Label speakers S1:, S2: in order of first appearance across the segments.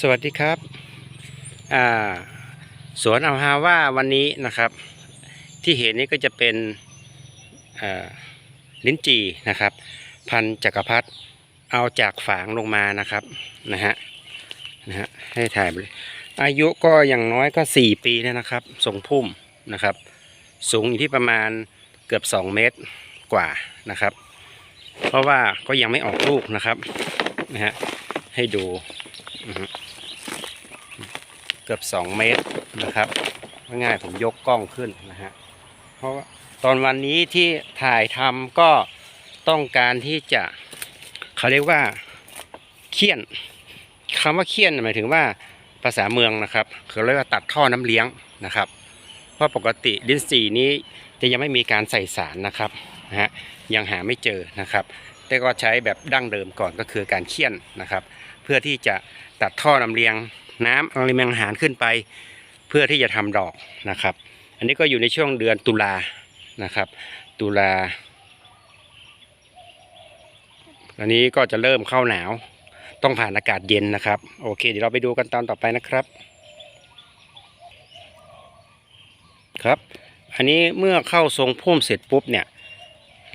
S1: สวัสดีครับสวนอัลฮาว่าวันนี้นะครับ ที่เห็นนี้ก็จะเป็นลิ้นจีนะครับ พันจักรพรรดิเอาจากฝางลงมานะครับนะฮะนะฮะให้ถ่ายไปเลยอายุก็อย่างน้อยก็ 4 ปีแล้วนะครับทรงพุ่มนะครับ สูงอยู่ที่ประมาณเกือบ 2 เมตรกว่านะครับ เพราะว่าก็ยังไม่ออกลูกนะครับนะฮะให้ดู เกือบสองเมตรนะครับง่ายผมยกกล้องขึ้นนะฮะเพราะว่าตอนวันนี้ที่ถ่ายทำก็ต้องการที่จะเขาเรียกว่าเคี่ยนคำว่าเคี่ยนหมายถึงว่าภาษาเมืองนะครับเขาเรียกว่าตัดท่อน้ำเลี้ยงนะครับ เพราะปกติลิ้นจี่นี้จะยังไม่มีการใส่สารนะครับนะฮะยังหาไม่เจอนะครับ แต่ก็ใช้แบบดั้งเดิมก่อนก็คือการเคี่ยนนะครับ เพื่อที่จะ ตัดท่อลำเลียงน้ำลำเลียงอาหารขึ้นไป เพื่อที่จะทำดอกนะครับ อันนี้ก็อยู่ในช่วงเดือนตุลานะครับ ตุลาอันนี้ก็จะเริ่มเข้าหนาว ต้องผ่านอากาศเย็นนะครับ โอเค เดี๋ยวเราไปดูกันตอนต่อไปนะครับ ครับ อันนี้เมื่อเข้าทรงพุ่มเสร็จปุ๊บเนี่ย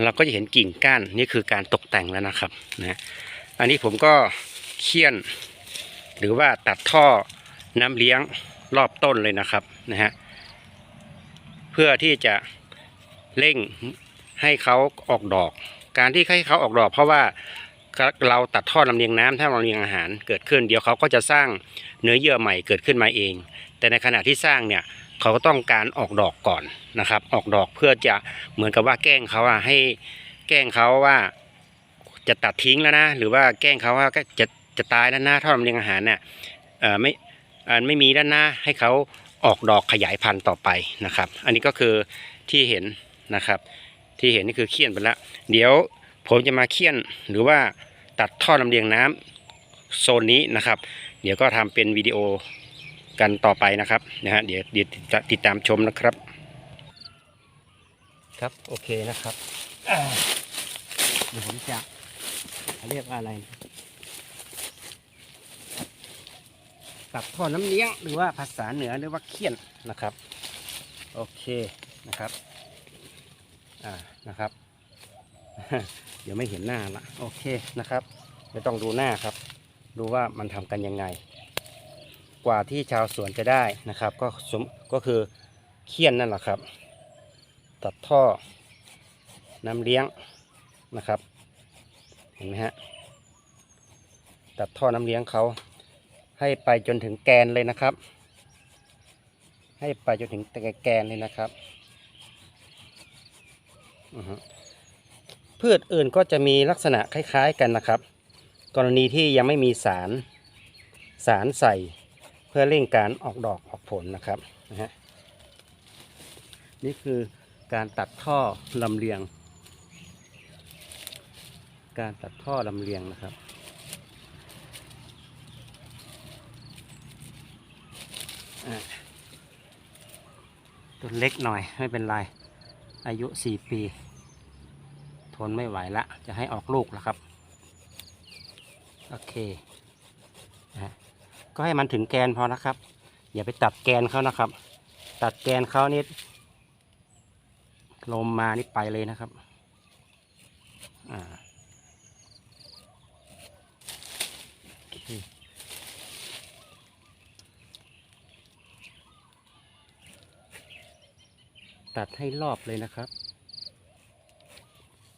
S1: เราก็จะเห็นกิ่งก้านนี่คือการตกแต่งแล้วนะครับนะอันนี้ผมก็เคี่ยน หรือว่าตัดท่อน้ำเลี้ยงรอบต้นเลยนะครับนะฮะเพื่อที่จะเร่งให้เขาออกดอก การที่ให้เขาออกดอก เพราะว่าเราตัดท่อลำเลียงน้ำถ้าลำเลียงอาหารเกิดขึ้น เดี๋ยวเขาก็จะสร้างเนื้อเยื่อใหม่เกิดขึ้นมาเอง แต่ในขณะที่สร้างเนี่ยเขาก็ต้องการออกดอกก่อนนะครับ ออกดอกเพื่อจะเหมือนกับว่าแกล้งเขาอะให้แกล้งเขาว่าจะตัดทิ้งแล้วนะ หรือว่าแกล้งเขาว่าจะ จะตายแล้วนะท่อลำเลียงอาหารเนี่ยไม่ไม่มีแล้วนะให้เขาออกดอกขยายพันธุ์ต่อไปนะครับ อันนี้ก็คือที่เห็นนะครับ ที่เห็นนี่คือเคี่ยนไปแล้วเดี๋ยวผมจะมาเคี่ยนหรือว่าตัดท่อลำเลียงน้ำโซนนี้นะครับ เดี๋ยวก็ทำเป็นวิดีโอกันต่อไปนะครับนะฮะเดี๋ยวเดี๋ยวติดตามชมนะครับ ครับโอเคนะครับเดี๋ยวผมจะเขาเรียกว่าอะไร นะตัดท่อน้ำเลี้ยงหรือว่าภาษาเหนือเรียกว่าเคี่ยนนะครับ โอเคนะครับอ่านะครับ เดี๋ยวไม่เห็นหน้าละโอเคนะครับไม่ต้องดูหน้าครับ ดูว่ามันทำกันยังไง กว่าที่ชาวสวนจะได้นะครับ ก็สมก็คือเคี่ยนนั่นแหละครับ ตัดท่อน้ำเลี้ยงนะครับ เห็นไหมฮะตัดท่อน้ำเลี้ยงเขา ให้ไปจนถึงแกนเลยนะครับ ให้ไปจนถึงแกนเลยนะครับพืชอื่นก็จะมีลักษณะคล้ายๆกันนะครับ กรณีที่ยังไม่มีสารสารใส่เพื่อเร่งการออกดอกออกผลนะครับนะฮะนี่คือการตัดท่อลำเลียง การตัดท่อลำเลียงนะครับ อะ ต้นเล็กหน่อยไม่เป็นไร อายุ4ปี ทนไม่ไหวละ จะให้ออกลูกแล้วครับ โอเคนะก็ให้มันถึงแกนพอนะครับ อย่าไปตัดแกนเขานะครับ ตัดแกนเขานี่ลมมานี่ไปเลยนะครับ อ่า โอเค ตัดให้รอบเลยนะครับ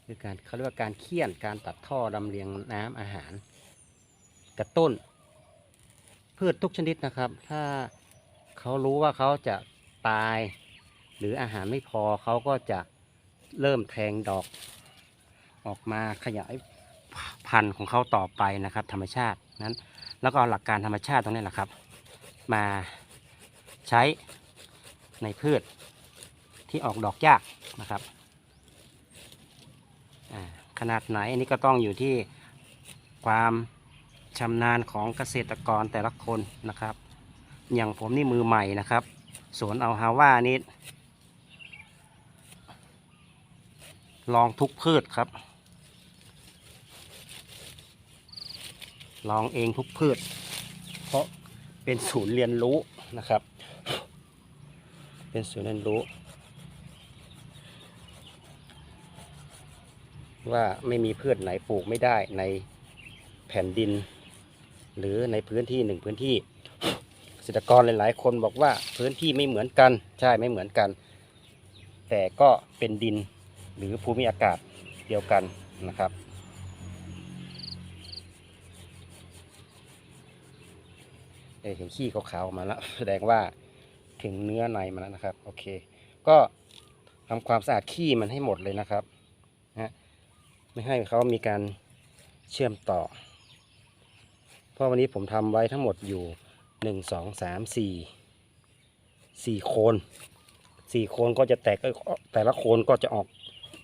S1: คือการเขาเรียกว่าการเคี่ยนการตัดท่อลำเลียงน้ำอาหารกระตุ้น พืชทุกชนิดนะครับ ถ้าเขารู้ว่าเขาจะตาย หรืออาหารไม่พอเขาก็จะเริ่มแทงดอก ออกมาขยายพันธุ์ของเขาต่อไปนะครับ ธรรมชาตินั้น แล้วก็หลักการธรรมชาติตรงนี้แหละครับ มาใช้ในพืช ที่ออกดอกยากนะครับขนาดไหนอันนี้ก็ต้องอยู่ที่ความชำนาญของเกษตรกรแต่ละคนนะครับ อย่างผมนี่มือใหม่นะครับสวนเอาฮาว่านี่ลองทุกพืชครับ ลองเองทุกพืช เพราะเป็นศูนย์เรียนรู้นะครับ เป็นศูนย์เรียนรู้ ว่าไม่มีพืชไหนปลูกไม่ได้ในแผ่นดิน หรือในพื้นที่หนึ่งพื้นที่เกษตรกรหลายๆ คนบอกว่าพื้นที่ไม่เหมือนกันใช่ไม่เหมือนกัน แต่ก็เป็นดินหรือภูมิอากาศเดียวกันนะครับเอ้ยเห็นขี้ขาวๆมาแล้วแสดงว่าถึงเนื้อในมันแล้วนะครับ โอเค ก็ทำความสะอาดขี้มันให้หมดเลยนะครับนะ ไม่ให้เขามีการเชื่อมต่อ เพราะวันนี้ผมทำไว้ทั้งหมดอยู่หนึ่งสองสามสี่สี่โคนสี่โคนก็จะแตกแต่ละโคนก็จะออก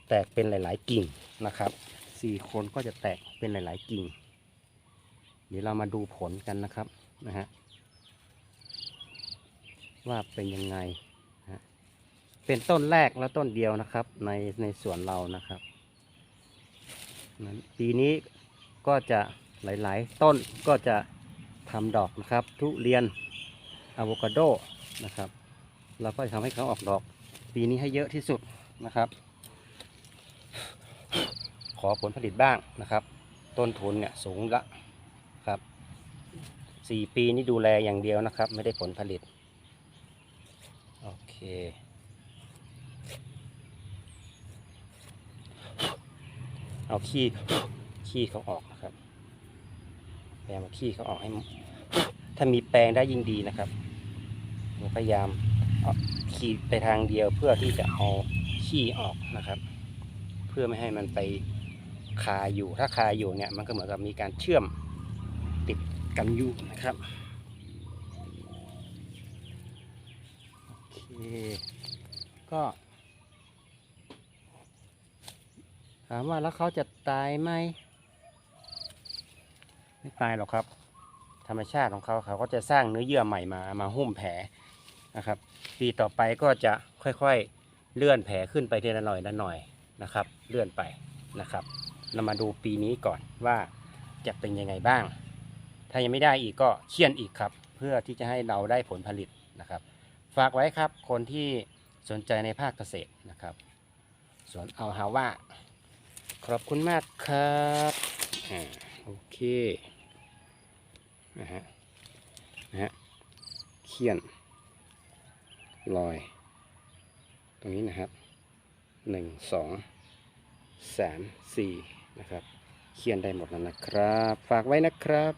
S1: แตกเป็นหลาย ๆ กิ่งนะครับสี่โคนก็จะแตกเป็นหลาย ๆ กิ่ง เดี๋ยวเรามาดูผลกันนะครับนะฮะว่าเป็นยังไง เป็นต้นแรกและต้นเดียวนะครับในในสวนเรานะครับ นั้นปีนี้ก็จะหลายๆ ต้นก็จะทำดอกนะครับ ทุเรียนอะโวคาโดนะครับเราก็จะทำให้เขาออกดอก ปีนี้ให้เยอะที่สุดนะครับ ขอผลผลิตบ้างนะครับ ต้นทุนเนี่ยสูงละครับสี่ปีนี้ดูแลอย่างเดียวนะครับ ไม่ได้ผลผลิต โอเค เอาขี้ขี้เขาออกนะครับพยายามเอาขี้เขาออกให้ ถ้ามีแปรงได้ยิ่งดีนะครับพยายามขี้ไปทางเดียวเพื่อที่จะเอาขี้ออกนะครับ เพื่อไม่ให้มันไปคาอยู่ถ้าคาอยู่เนี่ยมันก็เหมือนกับมีการเชื่อมติดกันอยู่นะครับโอเคก็ ถามว่าแล้วเขาจะตายไหมไม่ตายหรอกครับ ธรรมชาติของเขาเขาก็จะสร้างเนื้อเยื่อใหม่มามาหุ้มแผลนะครับ ปีต่อไปก็จะค่อยๆเลื่อนแผลขึ้นไปทีละหน่อยละหน่อยนะครับ เลื่อนไปนะครับ เรามาดูปีนี้ก่อนว่าจะเป็นยังไงบ้าง ถ้ายังไม่ได้อีกก็เคี่ยนอีกครับ เพื่อที่จะให้เราได้ผลผลิตนะครับ ฝากไว้ครับคนที่สนใจในภาคเกษตรนะครับสวนเอาฮาว่า ขอบคุณมากครับอ่าโอเคนะฮะนะฮะเขียนลอย ตรงนี้นะครับหนึ่งสองสามสี่นะครับ เขียนได้หมดแล้วนะครับ ฝากไว้นะครับ